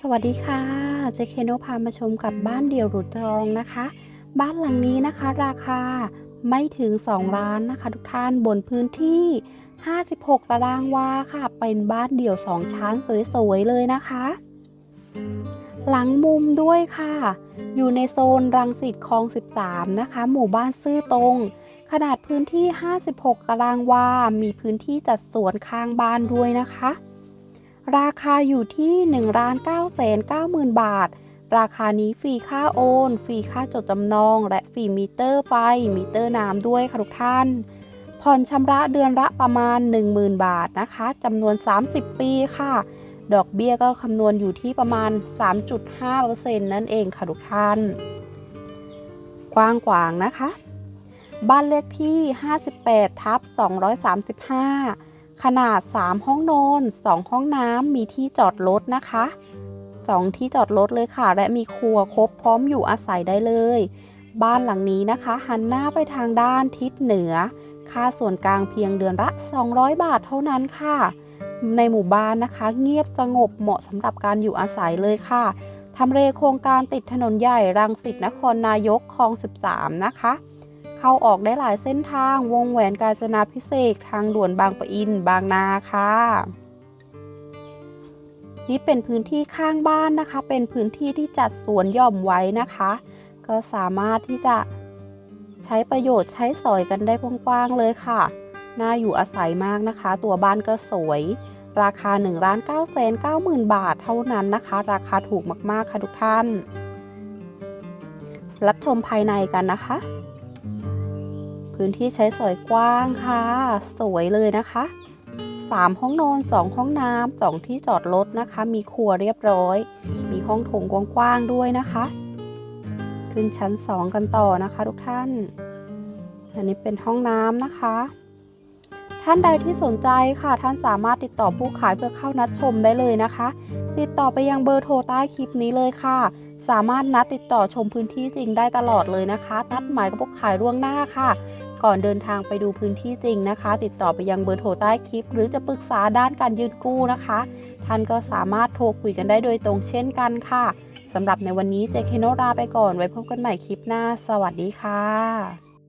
สวัสดีค่ะ เจเคโนพามาชมกับบ้านเดี่ยวหรุดรองนะคะ บ้านหลังนี้นะคะ ราคาไม่ถึง 2 ล้านนะคะ ทุกท่านบนพื้นที่ 56 ตารางวาค่ะ เป็นบ้านเดี่ยว 2 ชั้นสวยๆเลยนะคะ หลังมุมด้วยค่ะ อยู่ในโซนรังสิตคลอง 13 นะคะ หมู่บ้านซื่อตรง ขนาดพื้นที่ 56 ตารางวา มีพื้นที่จัดสวนข้างบ้านด้วยนะคะ ราคาอยู่ที่1ล้าน9แสน9 0,000 บาท ราคานี้ฟรีค่าโอน ฟรีค่าจดจำนอง และฟรีมิเตอร์ไฟ มิเตอร์น้ำด้วยค่ะทุกท่าน ผ่อนชำระเดือนละประมาณ 10,000 บาทนะคะจำนวน 30 ปีค่ะ ดอกเบี้ยก็คำนวณอยู่ที่ประมาณ 3.5%นั่นเองค่ะทุกท่าน กว้างกวางนะคะ บ้านเลขที่ 58ทับ235 ขนาด 3 ห้องนอน2ห้องน้ำมีที่จอดรถนะคะ2ที่จอดรถเลยค่ะ และมีครัวครบพร้อมอยู่อาศัยได้เลย บ้านหลังนี้นะคะ หันหน้าไปทางด้านทิศเหนือ ค่าส่วนกลางเพียงเดือนละ 200 บาทเท่านั้นค่ะ ในหมู่บ้านนะคะ เงียบสงบเหมาะสำหรับการอยู่อาศัยเลยค่ะทำเลโครงการติดถนนใหญ่รังสิตนครนายกคลอง 13 นะคะ เข้าออกได้หลายเส้นทางวงแหวนกาญจนาพิเศษทางด่วนบางปะอินบางนาค่ะนี่เป็นพื้นที่ข้างบ้านนะคะ เป็นพื้นที่ที่จัดสวนหย่อมไว้นะคะ ก็สามารถที่จะใช้ประโยชน์ใช้สอยกันได้กว้างๆเลยค่ะ น่าอยู่อาศัยมากนะคะ ตัวบ้านก็สวย ราคา1ล้าน9 9 0 0 0 0 บาทเท่านั้นนะคะ ราคาถูกมากๆค่ะทุกท่าน รับชมภายในกันนะคะ พื้นที่ใช้สอยกว้างค่ะ สวยเลยนะคะ 3 ห้องนอน 2 ห้องน้ำ2ที่จอดรถนะคะ มีครัวเรียบร้อย มีห้องโถงกว้างๆด้วยนะคะ ขึ้นชั้น 2 กันต่อนะคะทุกท่าน อันนี้เป็นห้องน้ำนะคะ ท่านใดที่สนใจค่ะ ท่านสามารถติดต่อผู้ขายเพื่อเข้านัดชมได้เลยนะคะ ติดต่อไปยังเบอร์โทรใต้คลิปนี้เลยค่ะสามารถนัดติดต่อชมพื้นที่จริงได้ตลอดเลยนะคะ นัดหมายกับผู้ขายล่วงหน้าค่ะ ก่อนเดินทางไปดูพื้นที่จริงนะคะ ติดต่อไปยังเบอร์โทรใต้คลิป หรือจะปรึกษาด้านการยืนกู้นะคะ ท่านก็สามารถโทรคุยกันได้โดยตรงเช่นกันค่ะสำหรับในวันนี้เจคเคโนราไปก่อนไว้พบกันใหม่คลิปหน้า สวัสดีค่ะ